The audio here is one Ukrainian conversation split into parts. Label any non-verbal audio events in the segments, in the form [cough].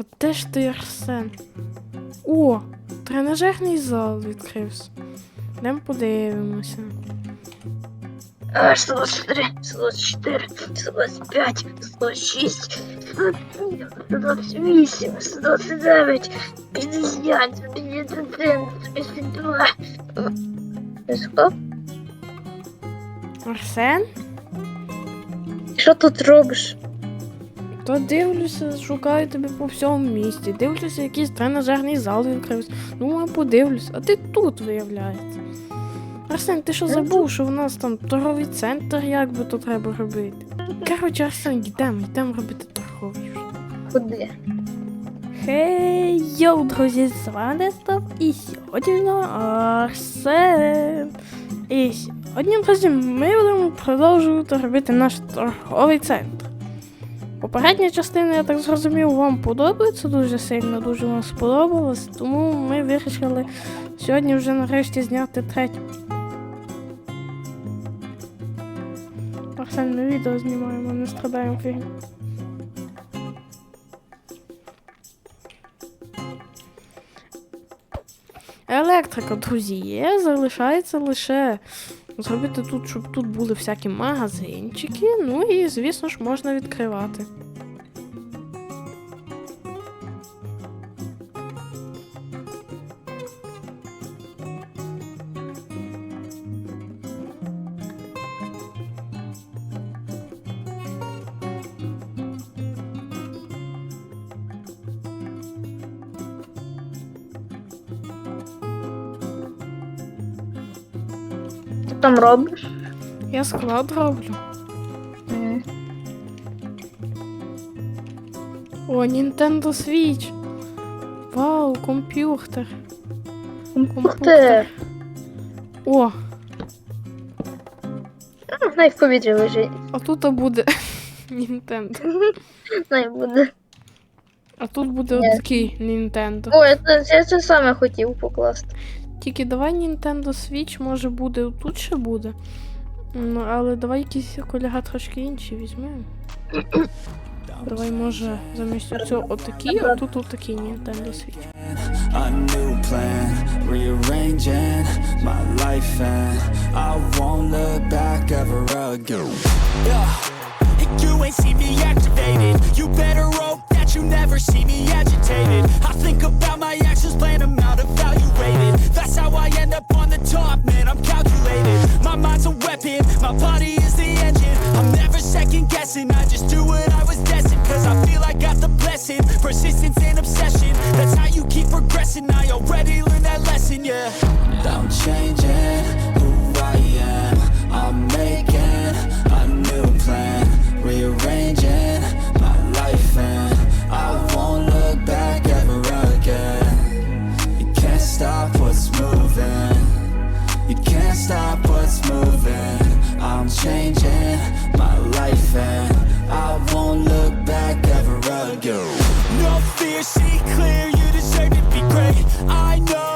Та де ж ти, Арсен? О, тренажерний зал відкрився. Йдемо подивимося. А, 123, 124, 125, 106, 128, 129, 50, 51, 52. Ти? Арсен? Що тут робиш? То дивлюся, шукаю тебе по всьому місті. Дивлюся, якийсь тренажерний зал відкрився. Думаю, подивлюсь, а ти тут виявляється. Арсен, ти що забув, що в нас там торговий центр, як би то треба робити? Коротше, Арсен, йдемо, йдемо робити торговий. Куди? Хей, йоу, друзі, з вами Став і сьогодні Арсен. І сьогодні, друзі, ми будемо продовжувати робити наш торговий центр. Попередня частина, я так зрозумів, вам подобається дуже сильно, дуже вам сподобалось, тому ми вирішили сьогодні вже нарешті зняти третю. Арсен, ми відео знімаємо, не страдаємо фігню. Електрика, друзі, є, залишається лише зробити тут, щоб тут були всякі магазинчики. Ну і, звісно ж, можна відкривати. Там робиш? Я склад роблю. М, О, Nintendo Switch. Вау, комп'ютер. Ти! О, А, Най в повітрі лежить. а тут буде [laughs] Nintendo. Най буде. А тут буде такий Nintendo. О, я, це- я це саме хотів покласти. Тільки давай Nintendo Switch, може буде, тут ще буде. Ну, але давай якісь кольора трошки інші візьмемо. Давай, може, замість цього отакі, а тут отакий Nintendo Switch. a new plan, rearranging my life, and I won't look back ever again. Yeah. If you ain't see me activated, you better hope that you never see me agitated. I think about my progressing. I already learned that lesson, yeah. I'm changing who I am. I'm making a new plan, rearranging my life, and I won't look back ever again. You can't stop what's moving. You can't stop what's moving. I'm changing my life and I won't look back ever again. No fear, see clear, I know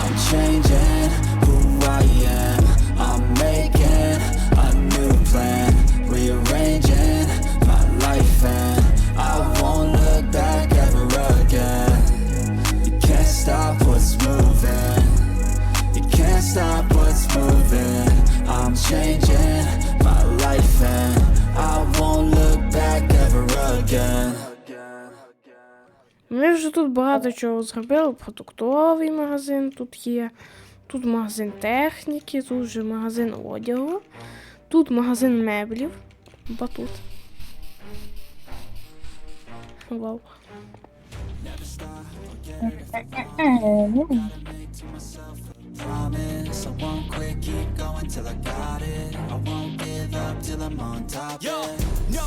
I'm changing who I am. Ми вже тут багато чого зробили. Продуктовий магазин тут є. Тут магазин техніки, тут вже магазин одягу, тут магазин меблів. Батут. Вау. Promise I won't quit, keep going till I got it. I won't give up till I'm on top. Yo, no,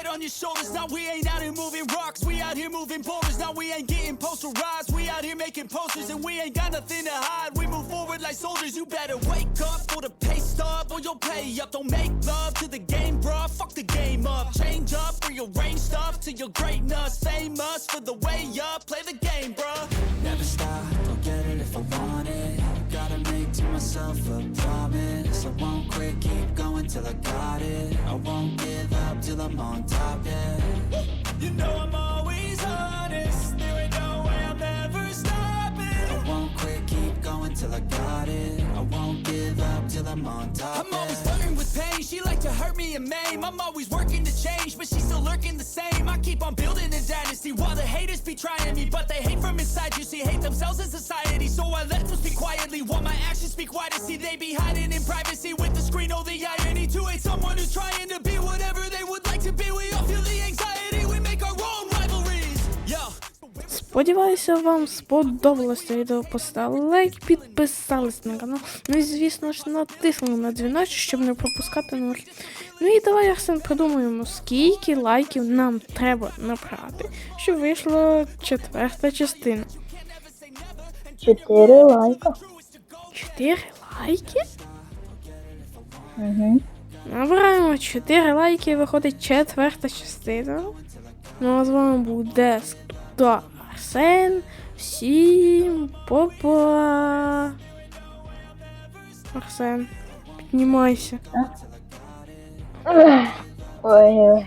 head on your shoulders. Now we ain't out here moving rocks. We out here moving boulders. Now we ain't getting posterized. We out here making posters and we ain't got nothing to hide. We move forward like soldiers. You better wake up for the pay stub or you'll pay up. Don't make love to the game, bruh. Fuck the game up. Change up, rearrange stuff to your greatness. Famous for the way up. Play the game, bruh. Never stop, I'll get it if I want it. Gotta make to myself a promise. I won't quit, keep going till I got it. I won't give up till I'm on top, yeah. You know I'm always honest. There ain't no way I'm ever stopping. I won't quit, keep going till I got it. I won't give up till I'm on top, I'm always yeah. flirting with pain. She like to hurt me and maim. I'm always working to change, but she's still lurking the same. I keep on building a dynasty while the haters be trying me, but they hate from inside. You see, hate themselves in society. So I let them speak quietly while my actions speak wider. See, they be hiding in privacy with the screen. Oh, the irony to hate someone who's trying Сподіваюся, вам сподобалось це відео. Поставили лайк, підписались на канал. Ну і звісно ж натиснули на дзвіночок, щоб не пропускати нових. Ну і давай, Арсен, придумаємо, скільки лайків нам треба набрати, щоб вийшла четверта частина. Чотири лайка. Чотири лайки? Угу. Набираємо 4 лайки, виходить четверта частина. Ну а з вами Деск та Арсен. Всім па-па. Арсен, піднімайся. Ой, ой.